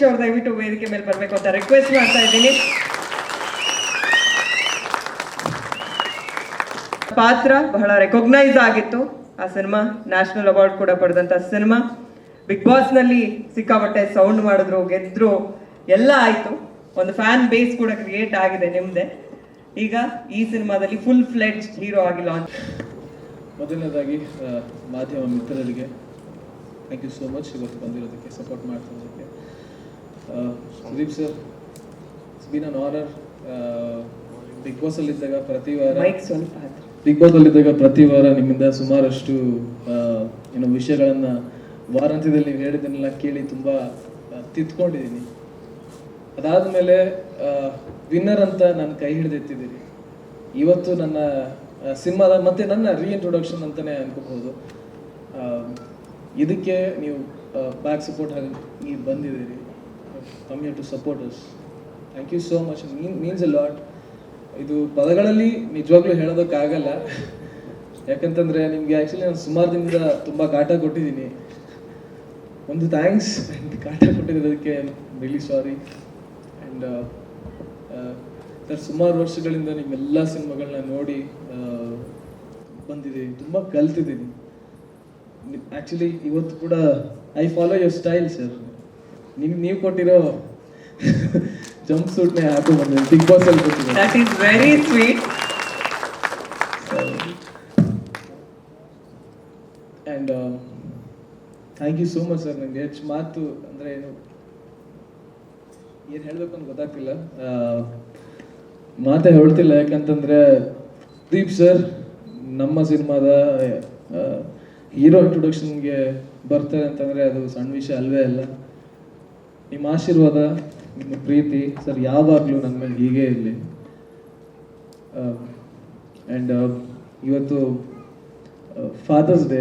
ಅನೀಶ್ ಅವ್ರು ದಯವಿಟ್ಟು ವೇದಿಕೆ ಮೇಲೆ ಬರಬೇಕು ಅಂತ ರಿಕ್ವೆಸ್ಟ್ ಮಾಡ್ತಾ ಇದ್ದೀನಿ. ಪಾತ್ರ ಬಹಳ ರೆಕಗ್ನೈಸ್ ಆಗಿತ್ತು. ಆ ಸಿನಿಮಾ ನ್ಯಾಷನಲ್ ಅವಾರ್ಡ್ ಕೂಡ ಪಡೆದಂತ ಸಿನಿಮಾ ಬಿಗ್ ಬಾಸ್ನಲ್ಲಿ ಸಿಕ್ಕಾಪಟ್ಟೆ ಸೌಂಡ್ ಮಾಡಿದ್ರು, ಗೆದ್ರು, ಎಲ್ಲ ಆಯ್ತು. ಒಂದು ಫ್ಯಾನ್ ಬೇಸ್ ಕೂಡ ಕ್ರಿಯೇಟ್ ಆಗಿದೆ ನಿಮ್ದೆ. ಈಗ ಈ ಸಿನಿಮಾದಲ್ಲಿ ಫುಲ್ ಫ್ಲೆಡ್ಜ್ ಹೀರೋ ಆಗಿ ಲಾಂಚ್ ಮೊದಲನೇದಾಗಿ ಮಾಧ್ಯಮ ಮಿತ್ರರಿಗೆ ಥ್ಯಾಂಕ್ ಯು ಸೋ ಮಚ್ ಇವತ್ತು ಬಂದಿರೋದಕ್ಕೆ support ಮಾಡ್ತಿರೋದಕ್ಕೆ. Sudeep sir it's been an honour Bigg ಬಾಸಲ್ಲಿದ್ದಾಗ ಪ್ರತಿ ವಾರ. ಬಿಗ್ ಬಾಸ್ ಅಲ್ಲಿದ್ದಾಗ ಪ್ರತಿ ವಾರ ನಿಮ್ಮಿಂದ ಸುಮಾರಷ್ಟು ಏನು ವಿಷಯಗಳನ್ನ ವಾರಾಂತ್ಯದಲ್ಲಿ ನೀವು ಹೇಳಿದ್ದನ್ನೆಲ್ಲ ಕೇಳಿ ತುಂಬಾ ತಿತ್ಕೊಂಡಿದ್ದೀನಿ ಅದಾದ ಮೇಲೆ ವಿನ್ನರ್ ಅಂತ ನಾನು ಕೈ ಹಿಡಿದೆತ್ತಿದ್ದೀರಿ ಇವತ್ತು ನನ್ನ ಸಿನಿಮಾದ ಮತ್ತೆ ನನ್ನ ರೀಇಂಟ್ರೊಡಕ್ಷನ್ ಅಂತಾನೆ ಅನ್ಕೋಬಹುದು. ಇದಕ್ಕೆ ನೀವು ಬ್ಯಾಕ್ ಸಪೋರ್ಟ್ ಆಗಿ ಬಂದಿದ್ದೀರಿ. Come you to support us thank you so much mean means a lot ಇದು ಪದಗಳಲ್ಲಿ ನಿಜವಾಗ್ಲೂ ಹೇಳೋದಕ್ಕಾಗಲ್ಲ ಯಾಕಂತಂದ್ರೆ ನಿಮ್ಗೆ ಆಕ್ಚುಲಿ ನಾನು ಸುಮಾರು ದಿನದಿಂದ ತುಂಬಾ ಕಾಟ ಕೊಟ್ಟಿದ್ದೀನಿ. ಒಂದು ಥ್ಯಾಂಕ್ಸ್ ಕಾಟ ಕೊಟ್ಟಿರೋದಕ್ಕೆ ರಿಲಿ ಸಾರಿ ಆ್ಯಂಡ್ ಸರ್ ಸುಮಾರು ವರ್ಷಗಳಿಂದ ನಿಮ್ಮೆಲ್ಲ ಸಿನಿಮಾಗಳನ್ನ ನೋಡಿ ಬಂದಿದ್ದೀನಿ. ತುಂಬ ಕಲ್ತಿದ್ದೀನಿ. ಆ್ಯಕ್ಚುಲಿ ಇವತ್ತು ಕೂಡ I follow your style sir ನಿಮ್ಗೆ ನೀವು ಕೊಟ್ಟಿರೋ ಜಂಪ್ ಸೂಟ್ನೇ ಹಾಕೋ ಬಂದಿದೆ ಬಿಗ್ ಬಾಸ್ ಅಲ್ಲಿ ಕೊಟ್ಟಿದ್ದೀನಿ that is very sweet and thank you so much sir ನನಗೆ ಹೆಚ್ಚು ಮಾತು ಅಂದರೆ ಏನು ಏನು ಹೇಳಬೇಕು ಅಂತ ಗೊತ್ತಾಗ್ತಿಲ್ಲ. ಮಾತೇ ಹೇಳ್ತಿಲ್ಲ ಯಾಕಂತಂದರೆ ದೀಪ್ ಸರ್ ನಮ್ಮ ಸಿನಿಮಾದ ಹೀರೋ ಇಂಟ್ರೊಡಕ್ಷನ್ಗೆ ಬರ್ತಾರೆ ಅಂತಂದರೆ ಅದು ಸಣ್ಣ ವಿಷಯ ಅಲ್ವೇ ಅಲ್ಲ. ನಿಮ್ಮ ಆಶೀರ್ವಾದ, ನಿಮ್ಮ ಪ್ರೀತಿ ಸರ್ ಯಾವಾಗಲೂ ನನ್ನ ಮೇಲೆ ಹೀಗೆ ಇರಲಿ. ಆ್ಯಂಡ್ ಇವತ್ತು ಫಾದರ್ಸ್ ಡೇ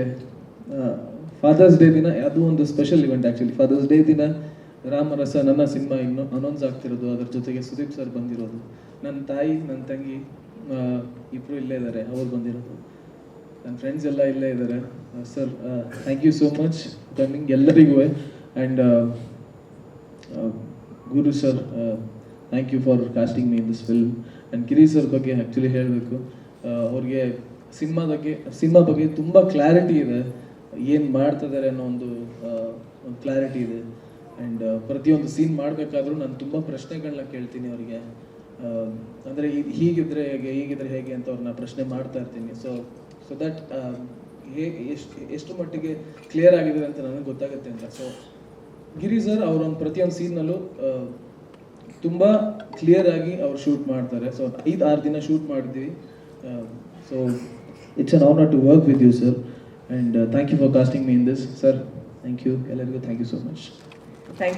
ಫಾದರ್ಸ್ ಡೇ ದಿನ ಅದು ಒಂದು special event actually father's day ದಿನ ರಾಮರಸ ನನ್ನ ಸಿನಿಮಾ ಇನ್ನು ಅನೌನ್ಸ್ ಆಗ್ತಿರೋದು. ಅದ್ರ ಜೊತೆಗೆ ಸುದೀಪ್ ಸರ್ ಬಂದಿರೋದು. ನನ್ನ ತಾಯಿ, ನನ್ನ ತಂಗಿ ಇಬ್ಬರು ಇಲ್ಲೇ ಇದ್ದಾರೆ. ಅವ್ರು ಬಂದಿರೋದು. ನನ್ನ ಫ್ರೆಂಡ್ಸ್ ಎಲ್ಲ ಇಲ್ಲೇ ಇದ್ದಾರೆ. Sir thank you so much coming ಎಲ್ಲರಿಗೂ. And Guru sir thank you for casting me in this film and Giri sir ಬಗ್ಗೆ ಆ್ಯಕ್ಚುಲಿ ಹೇಳಬೇಕು. ಅವ್ರಿಗೆ ಸಿನಿಮಾ ಬಗ್ಗೆ ಸಿನಿಮಾ ಬಗ್ಗೆ ತುಂಬ ಕ್ಲಾರಿಟಿ ಇದೆ. ಏನು ಮಾಡ್ತಿದ್ದಾರೆ ಅನ್ನೋ ಒಂದು ಕ್ಲಾರಿಟಿ ಇದೆ. ಆ್ಯಂಡ್ ಪ್ರತಿಯೊಂದು ಸೀನ್ ಮಾಡಬೇಕಾದ್ರೂ ನಾನು ತುಂಬ ಪ್ರಶ್ನೆಗಳನ್ನ ಕೇಳ್ತೀನಿ ಅವರಿಗೆ. ಅಂದರೆ ಹೀಗಿದ್ರೆ ಹೇಗೆ ಹೀಗಿದ್ರೆ ಹೇಗೆ ಅಂತ ಅವ್ರನ್ನ ಪ್ರಶ್ನೆ ಮಾಡ್ತಾ ಇರ್ತೀನಿ. ಸೊ ಸೊ ದಟ್ ಹೇಗೆ ಎಷ್ಟು ಎಷ್ಟು ಮಟ್ಟಿಗೆ ಕ್ಲಿಯರ್ ಆಗಿದೆ ಅಂತ ನನಗೆ ಗೊತ್ತಾಗುತ್ತೆ ಅಂತ. ಸೊ ಗಿರಿ ಸರ್, ಅವ್ರ ಒಂದು ಪ್ರತಿಯೊಂದು ಸೀನ್ನಲ್ಲೂ ತುಂಬ ಕ್ಲಿಯರ್ ಆಗಿ ಅವ್ರು ಶೂಟ್ ಮಾಡ್ತಾರೆ. ಸೊ ಐದು, ಆರು ದಿನ ಶೂಟ್ ಮಾಡಿದ್ವಿ so it's an honour to work with you sir and thank you for casting me in this sir thank you ಎಲ್ಲರಿಗೂ thank you so much thank you.